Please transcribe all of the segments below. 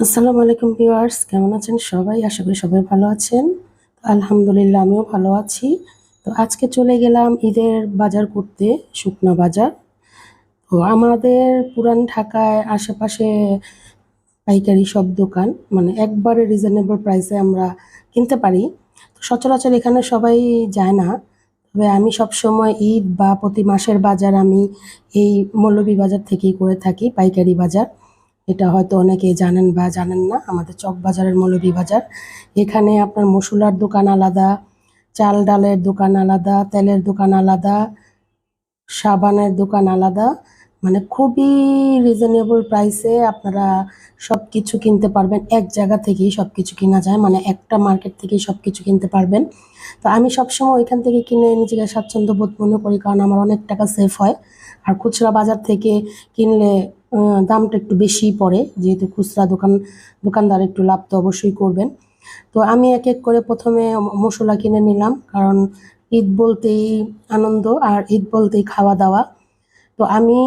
আসসালামু আলাইকুম ভিউয়ার্স, কেমন আছেন সবাই? আশা করি সবাই ভালো আছেন। আলহামদুলিল্লাহ, আমিও ভালো আছি। তো আজকে চলে গেলাম ঈদের বাজার করতে, শুকনা বাজার। তো আমাদের পুরান ঢাকায় আশেপাশে পাইকারি সব দোকান মানে একবারে রিজনেবল প্রাইসে আমরা কিনতে পারি। তো সচরাচর এখানে সবাই যায় না। তবে আমি সব সময় ঈদ বা প্রতি মাসের বাজার আমি এই মৌলভী বাজার থেকেই করে থাকি, পাইকারি বাজার। এটা হয়তো অনেকেই জানেন বা জানেন না, আমাদের চকবাজারের মৌলভী বাজার। এখানে আপনার মশলার দোকান আলাদা, চাল ডালের দোকান আলাদা, তেলের দোকান আলাদা, সাবানের দোকান আলাদা। মানে খুবই রিজনেবল প্রাইসে আপনারা সব কিছু কিনতে পারবেন। এক জায়গা থেকেই সব কিছু কেনা যায় মানে একটা মার্কেট থেকেই সব কিছু কিনতে পারবেন। তো আমি সবসময় ওইখান থেকে কিনে নিজেকে স্বাচ্ছন্দ্য বোধ মনে করি, কারণ আমার অনেক টাকা সেভ হয়। আর খুচরা বাজার থেকে কিনলে দামটা একটু বেশিই পড়ে। যেহেতু খুচরা দোকান, দোকানদার একটু লাভ তো অবশ্যই করবেন। তো আমি এক এক করে প্রথমে মশলা কিনে নিলাম, কারণ ঈদ বলতেই আনন্দ, আর ঈদ বলতেই খাওয়া দাওয়া। তো আমি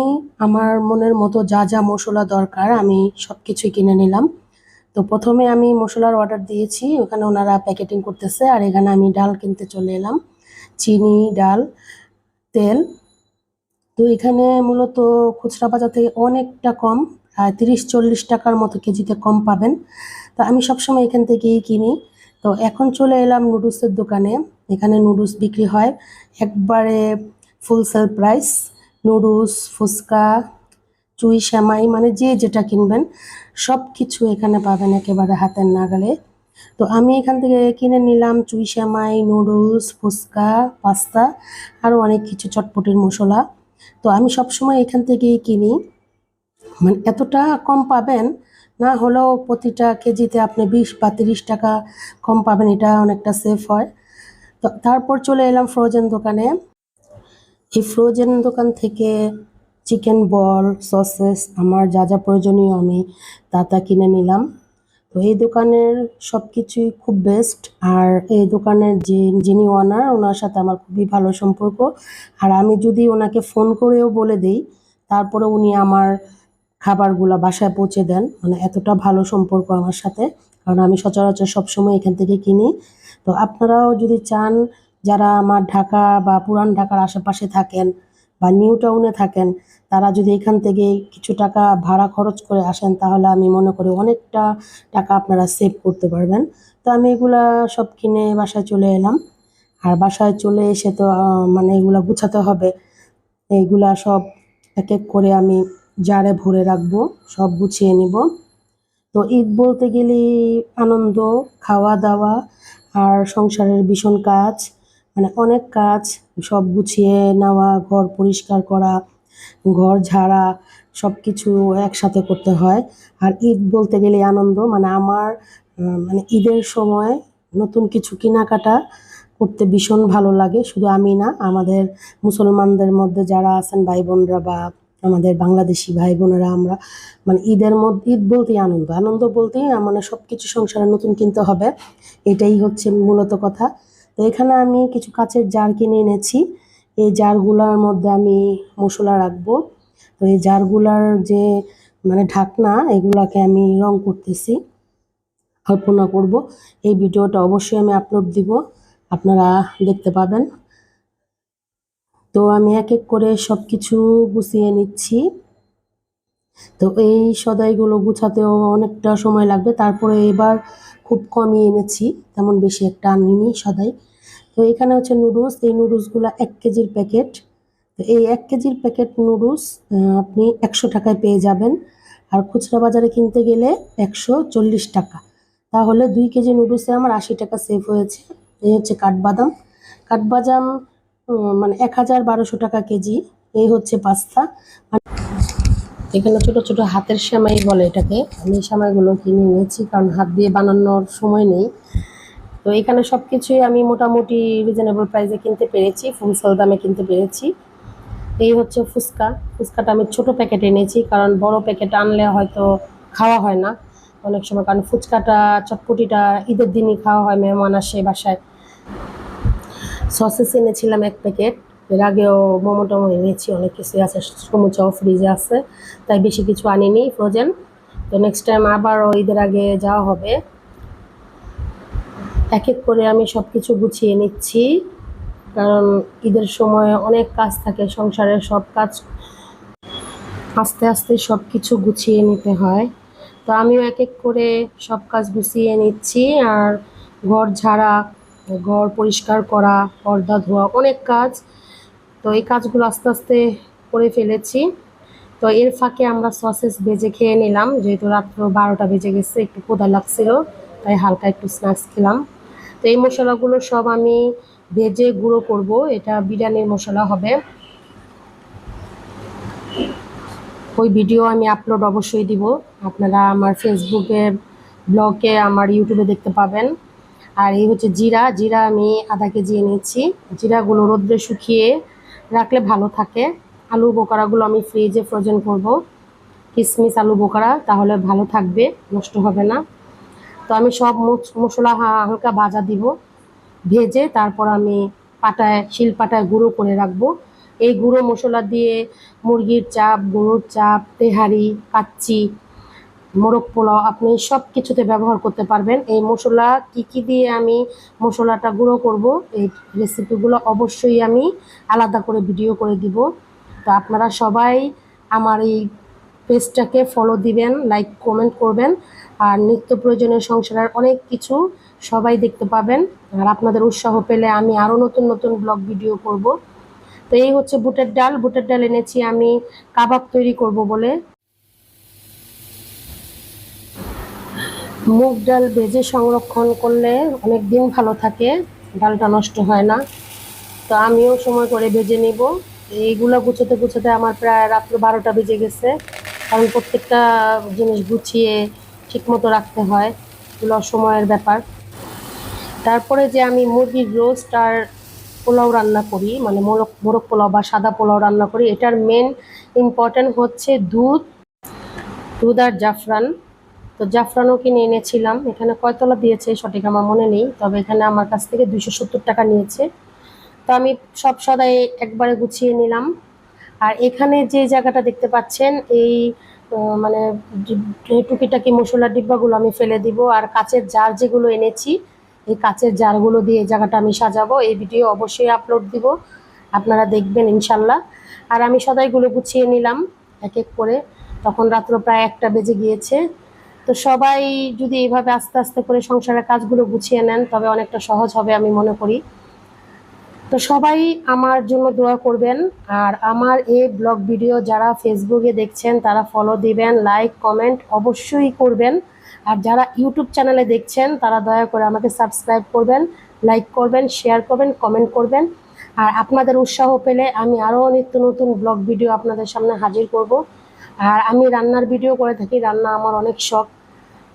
আমার মনের মতো যা যা মশলা দরকার আমি সব কিছুই কিনে নিলাম। তো প্রথমে আমি মশলার অর্ডার দিয়েছি, ওখানে ওনারা প্যাকেটিং করতেছে আর এখানে আমি ডাল কিনতে চলে এলাম। চিনি, ডাল, তেল। তো এখানে মূলত খুচরা বাজার থেকে অনেকটা কম, প্রায় তিরিশ চল্লিশ টাকার মতো কেজিতে কম পাবেন। তো আমি সবসময় এখান থেকেই কিনি। তো এখন চলে এলাম নুডলসের দোকানে। এখানে নুডলস বিক্রি হয় একবারে full sale price noodles, fuchka, চুই শ্যামাই মানে যে যেটা কিনবেন সব কিছু এখানে পাবেন একেবারে হাতের নাগালে। তো আমি এখান থেকে কিনে নিলাম চুই শ্যামাই, নুডলস, ফুচকা, পাস্তা আরও অনেক কিছু চটপটির মশলা। তো আমি সবসময় এখান থেকেই কিনি। মানে এতটা কম পাবেন, না হলেও প্রতিটা কেজিতে আপনি বিশ বা তিরিশ টাকা কম পাবেন, এটা অনেকটা সেফ হয়। তো তারপর চলে এলাম ফ্রোজেন দোকানে। এই ফ্রোজেন দোকান থেকে চিকেন বল সসেস আমার যা যা প্রয়োজনীয় আমি তা তা কিনে নিলাম। তো এই দোকানের সব কিছুই খুব বেস্ট আর এই দোকানের যে যিনি ওনার ওনার সাথে আমার খুবই ভালো সম্পর্ক। আর আমি যদি ওনাকে ফোন করেও বলে দিই তারপরে উনি আমার খাবারগুলো বাসায় পৌঁছে দেন। মানে এতটা ভালো সম্পর্ক আমার সাথে, কারণ আমি সচরাচর সবসময় এখান থেকে কিনি। তো আপনারাও যদি চান যারা আমার ঢাকা বা পুরান ঢাকার আশেপাশে থাকেন বা নিউ টাউনে থাকেন, তারা যদি এখান থেকে কিছু টাকা ভাড়া খরচ করে আসেন, তাহলে আমি মনে করি অনেকটা টাকা আপনারা সেভ করতে পারবেন। তো আমি এগুলা সব কিনে বাসায় চলে এলাম। আর বাসায় চলে এসে তো মানে এগুলা গুছাতে হবে। এইগুলা সব এক এক করে আমি জারে ভরে রাখব, সব গুছিয়ে নিব। তো ঈদ বলতে গেলে আনন্দ, খাওয়া দাওয়া আর সংসারের ভীষণ কাজ। মানে অনেক কাজ, সব গুছিয়ে নেওয়া, ঘর পরিষ্কার করা, ঘর ঝাড়া সব কিছু একসাথে করতে হয়। আর ঈদ বলতে গেলে আনন্দ মানে আমার মানে ঈদের সময় নতুন কিছু কেনাকাটা করতে ভীষণ ভালো লাগে। শুধু আমি না, আমাদের মুসলমানদের মধ্যে যারা আছেন ভাই বোনরা বা আমাদের বাংলাদেশি ভাই বোনেরা আমরা মানে ঈদের মধ্যে ঈদ বলতেই আনন্দ। আনন্দ বলতেই মানে সব কিছু সংসারে নতুন কিনতে হবে। এটাই হচ্ছে মূলত কথা। এখানে আমি কিছু কাচের জার কিনে এনেছি। এই জারগুলার মধ্যে আমি মশলা রাখব। তো এই জারগুলার যে মানে ঢাকনা, এগুলাকে আমি রং করতেছি। কল্পনা করব। এই ভিডিওটা অবশ্যই আমি আপলোড দিব। আপনারা দেখতে পাবেন। তো আমি এক এক করে সব কিছু গুছিয়ে নিচ্ছি। তো এই সদাইগুলো গুছাতেও অনেকটা সময় লাগবে। তারপরে এবার খুব কমই এনেছি। তেমন বেশি একটা আনিনি সদাই। তো এখানে হচ্ছে নুডলস এই নুডলসগুলো এক কেজির প্যাকেট তো এই এক কেজির প্যাকেট নুডলস আপনি একশো টাকায় পেয়ে যাবেন। আর খুচরা বাজারে কিনতে গেলে একশো চল্লিশ টাকা। তাহলে দুই কেজি নুডলসে আমার আশি টাকা সেভ হয়েছে। এই হচ্ছে কাঠবাদাম। কাঠবাদাম মানে এক হাজার বারোশো টাকা কেজি। এই হচ্ছে পাস্তা। এখানে ছোট ছোট হাতের সেমাই বলে এটাকে। আমি এই সেমাইগুলো কিনে নিয়েছি কারণ হাত দিয়ে বানানোর সময় নেই। তো এখানে সব কিছুই আমি মোটামুটি রিজনেবল প্রাইসে কিনতে পেরেছি ফুলসেল দামে কিনতে পেরেছি। এই হচ্ছে ফুচকা। ফুচকাটা আমি ছোট প্যাকেট এনেছি, কারণ বড় প্যাকেট আনলে হয়তো খাওয়া হয় না। অনেক সময় কারণ ফুচকাটা, চটপটিটা ঈদের দিনই খাওয়া হয়, মেহমান আসে বাসায়। সসেস এনেছিলাম এক প্যাকেট এর আগেও মোমো টোমো এনেছি, অনেক কিছু আছে, সমুচাও ফ্রিজে আছে, তাই বেশি কিছু আনিনি ফ্রোজেন তো নেক্সট টাইম আবারও ঈদের আগে যাওয়া হবে। এক এক করে আমি সব কিছু গুছিয়ে নিচ্ছি। কারণ ঈদের সময় অনেক কাজ থাকে, সংসারের সব কাজ আস্তে আস্তে সব কিছু গুছিয়ে নিতে হয়। তো আমিও এক এক করে সব কাজ গুছিয়ে নিচ্ছি আর ঘর ঝাড়া, ঘর পরিষ্কার করা, পর্দা ধোয়া, অনেক কাজ। তো এই কাজগুলো আস্তে আস্তে করে ফেলেছি। তো এর ফাঁকে আমরা সসেস ভেজে খেয়ে নিলাম, যেহেতু রাত্র বারোটা বেজে গেছে, একটু কোদা লাগছিল, তাই হালকা একটু স্ন্যাক্স খেলাম। তো এই মশলাগুলো সব আমি ভেজে গুঁড়ো করব। এটা বিরিয়ানির মশলা হবে। ওই ভিডিও আমি আপলোড অবশ্যই দিব। আপনারা আমার ফেসবুকে, ব্লগে, আমার ইউটিউবে দেখতে পাবেন। আর এই হচ্ছে জিরা। জিরা আমি আধা কেজি এনেছি। জিরাগুলো রোদ্রে শুকিয়ে রাখলে ভালো থাকে। আলু বোকারাগুলো আমি ফ্রিজে ফ্রোজেন করব। কিশমিশ আলু বোকারা, তাহলে ভালো থাকবে, নষ্ট হবে না। তো আমি সব মশলা হালকা ভাজা দিব, ভেজে তারপর আমি পাটায়, শিল পাটায় গুঁড়ো করে রাখব। এই গুঁড়ো মশলা দিয়ে মুরগির চাপ, গরুর চাপ, তেহারি, কাচ্চি, মোরগ পোলাও, আপনি সব কিছুতে ব্যবহার করতে পারবেন। এই মশলা কি কি দিয়ে আমি মশলাটা গুঁড়ো করব, এই রেসিপিগুলো অবশ্যই আমি আলাদা করে ভিডিও করে দিব। তো আপনারা সবাই আমার এই পেজটাকে ফলো দিবেন লাইক কমেন্ট করবেন। আর নিত্য প্রয়োজনীয় সংসারের অনেক কিছু সবাই দেখতে পাবেন। আর আপনাদের উৎসাহ পেলে আমি আরও নতুন নতুন ব্লগ ভিডিও করব। তো এই হচ্ছে বুটের ডাল। বুটের ডাল এনেছি আমি, কাবাব তৈরি করব বলে। মুগ ডাল ভেজে সংরক্ষণ করলে অনেক দিন ভালো থাকে, ডালটা নষ্ট হয় না। তো আমিও সময় করে ভেজে নিব। এইগুলো গুছোতে গুছোতে আমার প্রায় রাত্র বারোটা বেজে গেছে। কারণ প্রত্যেকটা জিনিস গুছিয়ে ঠিকমতো রাখতে হয়, এগুলো সময়ের ব্যাপার। তারপরে যে আমি মুরগির রোস্ট আর পোলাও রান্না করি মানে মোরগ মোরগ পোলাও বা সাদা পোলাও রান্না করি, এটার মেন ইম্পর্ট্যান্ট হচ্ছে দুধ দুধ আর জাফরান। তো জাফরানও কিনে এনেছিলাম, এখানে কয়তলা দিয়েছে সঠিক আমার মনে নেই, তবে এখানে আমার কাছ থেকে সত্তর টাকা নিয়েছে। তো আমি সব সদাই একবারে গুছিয়ে নিলাম। আর এখানে যে জায়গাটা দেখতে পাচ্ছেন, এই মানে টুকিটাকি মশলার ডিব্বাগুলো আমি ফেলে দিব। আর কাচের জার যেগুলো এনেছি, এই কাচের জারগুলো দিয়ে জায়গাটা আমি সাজাবো। এই ভিডিও অবশ্যই আপলোড দিব। আপনারা দেখবেন ইনশাল্লাহ। আর আমি সদাইগুলো গুছিয়ে নিলাম এক এক করে। তখন রাত্র প্রায় একটা বেজে গিয়েছে। তো সবাই যদি এইভাবে আস্তে আস্তে করে সংসারের কাজগুলো গুছিয়ে নেন, তবে অনেকটা সহজ হবে আমি মনে করি। তো সবাই আমার জন্য দোয়া করবেন। আর আমার এই ব্লগ ভিডিও যারা ফেসবুকে দেখছেন, তারা ফলো দিবেন লাইক কমেন্ট অবশ্যই করবেন। আর যারা ইউটিউব চ্যানেলে দেখছেন, তারা দয়া করে আমাকে সাবস্ক্রাইব করবেন লাইক করবেন শেয়ার করবেন কমেন্ট করবেন। আর আপনাদের উৎসাহ পেলে আমি আরও নিত্য নতুন ব্লগ ভিডিও আপনাদের সামনে হাজির করব। আর আমি রান্নার ভিডিও করে থাকি, রান্না আমার অনেক শখ।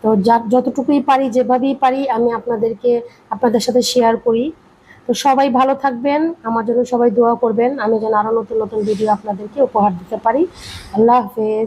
তো যা, যতটুকুই পারি, যেভাবেই পারি, আমি আপনাদেরকে, আপনাদের সাথে শেয়ার করি। তো সবাই ভালো থাকবেন। আমার জন্য সবাই দোয়া করবেন। আমি যেন আরও নতুন নতুন ভিডিও আপনাদেরকে উপহার দিতে পারি। আল্লাহ হাফেজ।